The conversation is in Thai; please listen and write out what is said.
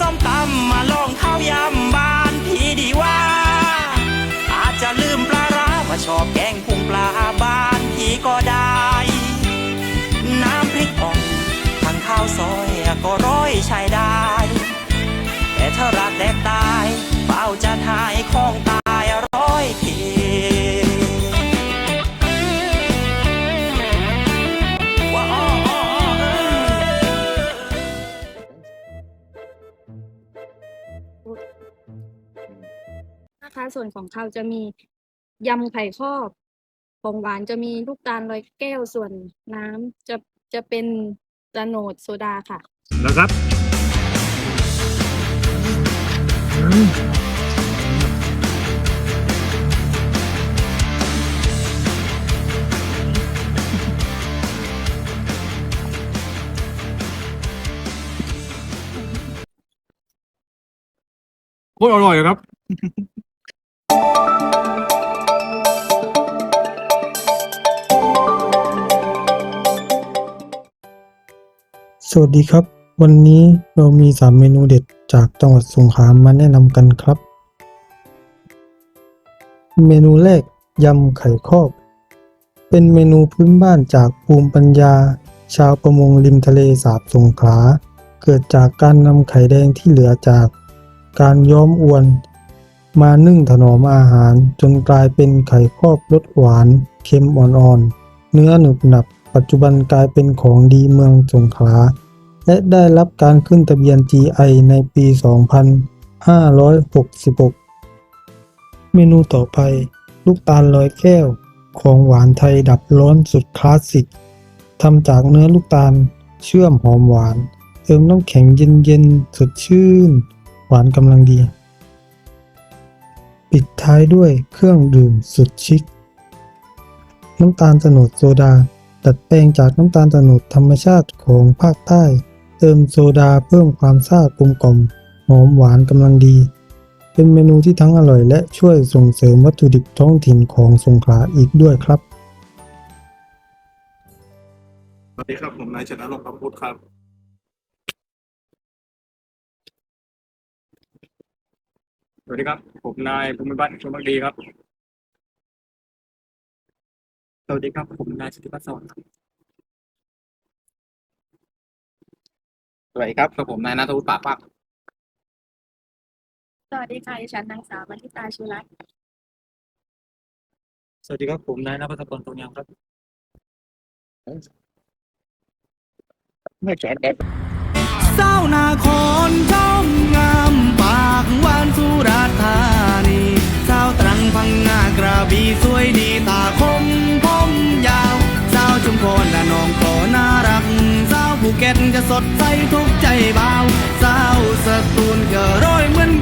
ส้มตำมาลองข้าวยำบ้านพี่ดีว่า อาจจะลืมปลาร้าว่าชอบแกงพุงปลาบ้านพี่ก็ได้ น้ำพริกอ่องทางข้าวซอยก็ร้อยใช้ได้ แต่ถ้ารักแดกตายเป้าจะทายของต นะคะส่วนของเขาวจะมียำไข่ครอบของหวานจะมีลูกตาลลอยแก้วส่วนน้ำจะจะเป็นตะโนดโซดาค่ะ แล้วครับโคตรอร่อยครับ สวัสดีครับ วันนี้เรามี 3 เมนูเด็ดจากจังหวัดสงขลามาแนะนำกันครับ เมนูแรกยำไข่ครอบเป็นเมนูพื้นบ้านจากภูมิปัญญา ชาวประมงริมทะเลสาบสงขลาเกิดจากการนำไข่แดงที่เหลือจาก การย้อมอวน มานึ่งถนอมอาหารจนกลายเป็นไข่ครอบรสหวาน เค็มอ่อนๆ เนื้อหนึบหนับ ปัจจุบันกลายเป็นของดีเมืองสงขลา และได้รับการขึ้นทะเบียน GI ในปี 2566 เมนูต่อไป ลูกตาลลอยแก้ว ของหวานไทยดับร้อนสุดคลาสสิกทำจากเนื้อลูกตาลเชื่อมหอมหวาน เติมน้ำแข็งเย็นๆสดชื่น หวานกำลังดี ปิดท้ายด้วยเครื่องดื่มสุดชิค น้ำตาลโตโนดโซดา ดัดแปลงจากน้ำตาลโตโนดธรรมชาติของภาคใต้ เติมโซดาเพิ่มความซ่ากลมกล่อมหอมหวานกำลังดี เป็นเมนูที่ทั้งอร่อยและช่วยส่งเสริมวัตถุดิบท้องถิ่นของสงขลาอีกด้วยครับ สวัสดีครับ ผมนายชนะลงคำพุทธครับ สวัสดีครับ ผมนายภูมิบัตรชมบักดีครับ สวัสดีครับ ผมนายสิทธิพัฒน์สวัสดิ์ครับสวัสดีครับกับผมนายนัทวุฒิปากภาคสวัสดีค่ะดิฉันนางสาวมัทิตาชุรัตน์สวัสดีครับ ผมนายนภัสกรตรงยามครับเศร้านาคอนช่องงา ราษฎร์ธานีสาวตรังพังงากระบี่สวยดีตาคมผมยาวสาวชุมพรและน้องก็น่ารักสาวภูเก็ตจะสดใสทุกใจเบาสาวสตูลก็ร้อยเหมือน